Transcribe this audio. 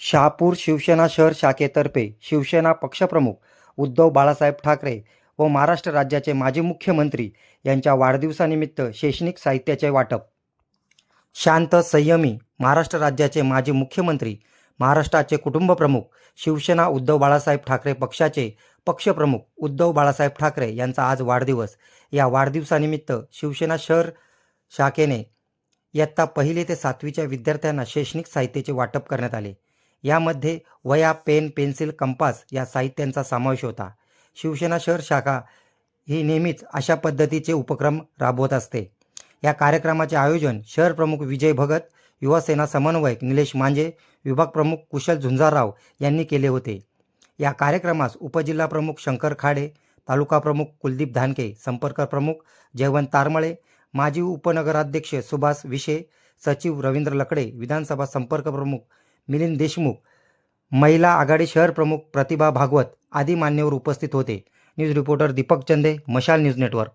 शहापूर शिवसेना शहर शाखेतर्फे शिवसेना पक्षप्रमुख उद्धव बाळासाहेब ठाकरे व महाराष्ट्र राज्याचे माजी मुख्यमंत्री यांच्या वाढदिवसानिमित्त शैक्षणिक साहित्याचे वाटप. शांत संयमी महाराष्ट्र राज्याचे माजी मुख्यमंत्री महाराष्ट्राचे कुटुंबप्रमुख शिवसेना उद्धव बाळासाहेब ठाकरे पक्षाचे पक्षप्रमुख उद्धव बाळासाहेब ठाकरे यांचा आज वाढदिवस. या वाढदिवसानिमित्त शिवसेना शहर शाखेने इयत्ता पहिली ते सातवीच्या विद्यार्थ्यांना शैक्षणिक साहित्याचे वाटप करण्यात आले. यामध्ये वया पेन पेन्सिल कंपास या साहित्यांचा समावेश होता. शिवसेना शहर शाखा ही नेहमीच अशा पद्धतीचे उपक्रम राबवत असते. या कार्यक्रमाचे आयोजन शहर प्रमुख विजय भगत युवासेना समन्वयक निलेश मांजे विभाग प्रमुख कुशल झुंजारराव यांनी केले होते. या कार्यक्रमास उपजिल्हा प्रमुख शंकर खाडे तालुका प्रमुख कुलदीप धानके संपर्क प्रमुख जयवंत तारमळे माजी उपनगराध्यक्ष सुभाष विशे सचिव रवींद्र लकडे विधानसभा संपर्क प्रमुख मिलिंद देशमुख महिला आघाडी शहर प्रमुख प्रतिभा भागवत आदी मान्यवर उपस्थित होते. न्यूज रिपोर्टर दीपक चंदे मशाल न्यूज नेटवर्क.